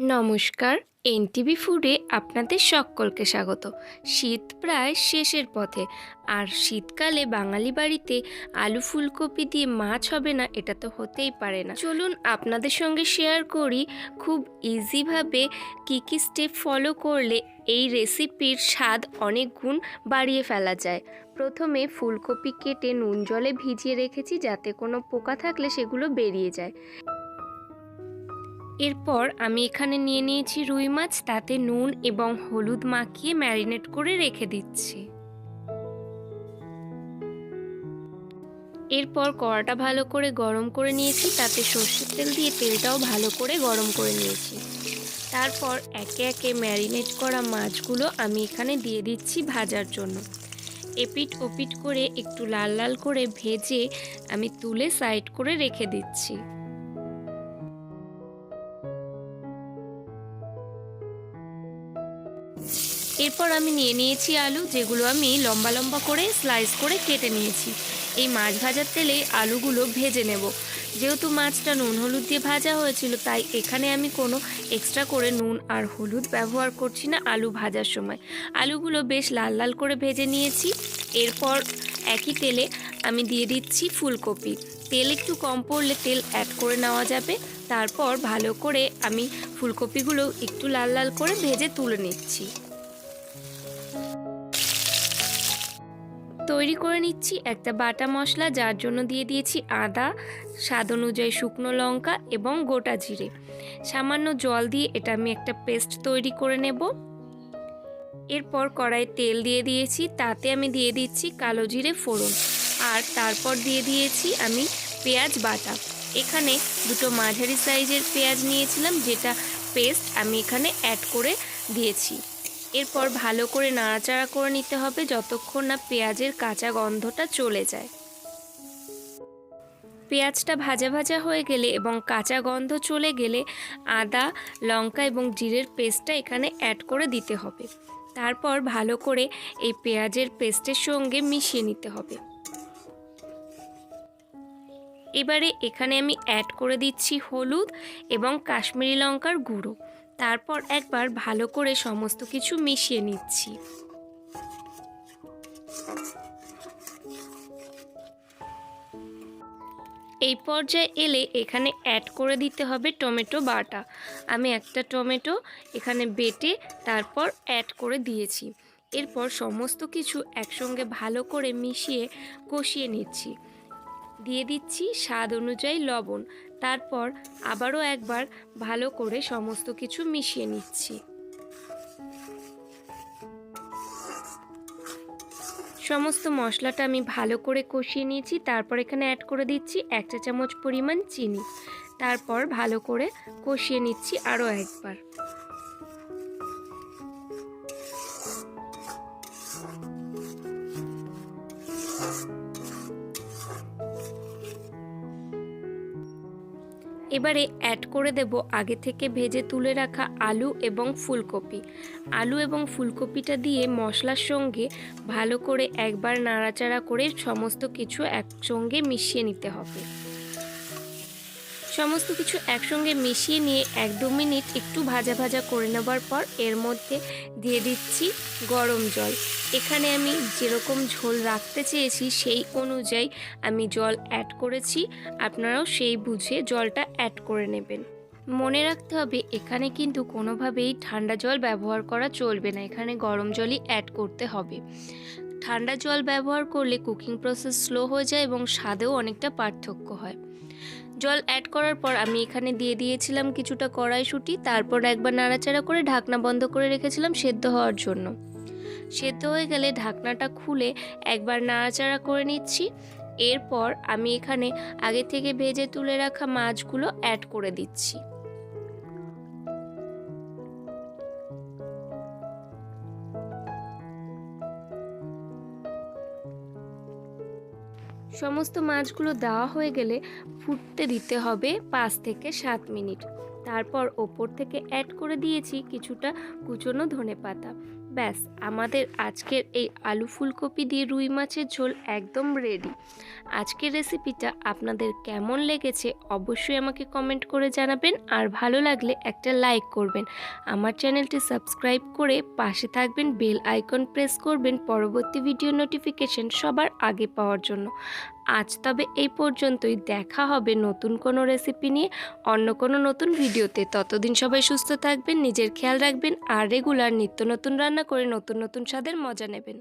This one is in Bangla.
নমস্কার, এনটিভি ফুডে আপনাদের সকলকে স্বাগত। শীত প্রায় শেষের পথে, আর শীতকালে বাঙালি বাড়িতে আলু ফুলকপি দিয়ে মাছ হবে না, এটা তো হতেই পারে না। চলুন আপনাদের সঙ্গে শেয়ার করি খুব ইজিভাবে কী কী স্টেপ ফলো করলে এই রেসিপির স্বাদ অনেক গুণ বাড়িয়ে ফেলা যায়। প্রথমে ফুলকপি কেটে নুন জলে ভিজিয়ে রেখেছি যাতে কোনো পোকা থাকলে সেগুলো বেরিয়ে যায়। এরপর আমি এখানে নিয়ে নিয়েছি রুই মাছ, তাতে নুন এবং হলুদ মাখিয়ে ম্যারিনেট করে রেখে দিচ্ছি। এরপর কড়াটা ভালো করে গরম করে নিয়েছি, তাতে সর্ষের তেল দিয়ে তেলটাও ভালো করে গরম করে নিয়েছি। তারপর একে একে ম্যারিনেট করা মাছগুলো আমি এখানে দিয়ে দিচ্ছি ভাজার জন্য। এপিট ওপিট করে একটু লাল লাল করে ভেজে আমি তুলে সাইড করে রেখে দিচ্ছি। এরপর আমি নিয়ে নিয়েছি আলু, যেগুলো আমি লম্বা লম্বা করে স্লাইস করে কেটে নিয়েছি। এই মাছ ভাজার তেলে আলুগুলো ভেজে নেব। যেহেতু মাছটা নুন হলুদ দিয়ে ভাজা হয়েছিল, তাই এখানে আমি কোনো এক্সট্রা করে নুন আর হলুদ ব্যবহার করছি না আলু ভাজার সময়। আলুগুলো বেশ লাল লাল করে ভেজে নিয়েছি। এরপর একই তেলে আমি দিয়ে দিচ্ছি ফুলকপি। তেল একটু কম পড়লে তেল অ্যাড করে নেওয়া যাবে। তারপর ভালো করে আমি ফুলকপিগুলো একটু লাল লাল করে ভেজে তুলে নিচ্ছি। তৈরি করে নিচ্ছি একটা বাটা মশলা, যার জন্য দিয়ে দিয়েছি আদা, স্বাদ অনুযায়ী শুকনো লঙ্কা এবং গোটা জিরে। সামান্য জল দিয়ে এটা আমি একটা পেস্ট তৈরি করে নেব। এরপর কড়াই তেল দিয়ে দিয়েছি, তাতে আমি দিয়ে দিচ্ছি কালো জিরে ফোড়ন। আর তারপর দিয়ে দিয়েছি আমি পেঁয়াজ বাটা। এখানে দুটো মাঝারি সাইজের পেঁয়াজ নিয়েছিলাম, যেটা পেস্ট আমি এখানে অ্যাড করে দিয়েছি। এরপর ভালো করে নাড়াচাড়া করে নিতে হবে যতক্ষণ না পেঁয়াজের কাঁচা গন্ধটা চলে যায়। পেঁয়াজটা ভাজা ভাজা হয়ে গেলে এবং কাঁচা গন্ধ চলে গেলে আদা, লঙ্কা এবং জিরের পেস্টটা এখানে অ্যাড করে দিতে হবে। তারপর ভালো করে এই পেঁয়াজের পেস্টের সঙ্গে মিশিয়ে নিতে হবে। এবারে এখানে আমি অ্যাড করে দিচ্ছি হলুদ এবং কাশ্মীরি লঙ্কার গুঁড়ো। তারপর একবার ভালো করে সমস্ত কিছু মিশিয়ে নিচ্ছি। এই পর্যায়ে এলে এখানে অ্যাড করে দিতে হবে টমেটো বাটা। আমি একটা টমেটো এখানে বেটে তারপর অ্যাড করে দিয়েছি। এরপর সমস্ত কিছু একসঙ্গে ভালো করে মিশিয়ে কষিয়ে নিচ্ছি। দিয়ে দিচ্ছি স্বাদ অনুযায়ী লবণ। তারপর আবারও একবার ভালো করে সমস্ত কিছু মিশিয়ে নিচ্ছি। সমস্ত মশলাটা আমি ভালো করে কষিয়ে নিয়েছি। তারপর এখানে অ্যাড করে দিচ্ছি এক চা চামচ পরিমাণ চিনি। তারপর ভালো করে কষিয়ে নিচ্ছি আরও একবার। এবারে অ্যাড করে দেব আগে থেকে ভেজে তুলে রাখা আলু এবং ফুলকপি। আলু এবং ফুলকপিটা দিয়ে মশলার সঙ্গে ভালো করে একবার নাড়াচাড়া করে সমস্ত কিছু একসঙ্গে মিশিয়ে নিতে হবে। সমস্ত কিছু একসঙ্গে মিশিয়ে নিয়ে এক দু মিনিট একটু ভাজা ভাজা করে নেবার পর এর মধ্যে দিয়ে দিচ্ছি গরম জল। এখানে আমি যেরকম ঝোল রাখতে চেয়েছি সেই অনুযায়ী আমি জল অ্যাড করেছি। আপনারাও সেই বুঝে জলটা অ্যাড করে নেবেন। মনে রাখতে হবে, এখানে কিন্তু কোনোভাবেই ঠান্ডা জল ব্যবহার করা চলবে না। এখানে গরম জলই অ্যাড করতে হবে। ঠান্ডা জল ব্যবহার করলে কুকিং প্রসেস স্লো হয়ে যায় এবং স্বাদেও অনেকটা পার্থক্য হয়। জল অ্যাড করার পর আমি এখানে দিয়ে দিয়েছিলাম কিছুটা কড়াইশুঁটি, তারপর একবার নাড়াচাড়া করে ঢাকনা বন্ধ করে রেখেছিলাম সেদ্ধ হওয়ার জন্য। সেদ্ধ হয়ে গেলে ঢাকনাটা খুলে একবার নাড়াচাড়া করে নিচ্ছি। এরপর আমি এখানে আগে থেকে ভেজে তুলে রাখা মাছগুলো অ্যাড করে দিচ্ছি। সমস্ত মাছগুলো দেওয়া হয়ে গেলে ফুটতে দিতে হবে পাঁচ থেকে সাত মিনিট। তারপর ওপর থেকে অ্যাড করে দিয়েছি কিছুটা কুচনো ধনে পাতা ব্যাস, আমাদের আজকের এই আলু ফুলকপি দিয়ে রুই মাছের ঝোল একদম রেডি আজকের রেসিপিটা আপনাদের কেমন লেগেছে অবশ্যই আমাকে কমেন্ট করে জানাবেন, আর ভালো লাগলে একটা লাইক করবেন। আমার চ্যানেলটি সাবস্ক্রাইব করে পাশে থাকবেন বেল আইকন প্রেস করবেন, পরবর্তী ভিডিও নোটিফিকেশন সবার আগে পাওয়ার জন্য। আজ তবে এই পর্যন্তই। দেখা হবে নতুন কোনো রেসিপি নিয়ে, অন্য কোনো নতুন ভিডিওতে। ততদিন সবাই সুস্থ থাকবেন, নিজের খেয়াল রাখবেন আর রেগুলার নিত্য নতুন রান্না করে নতুন নতুন স্বাদের মজা নেবেন।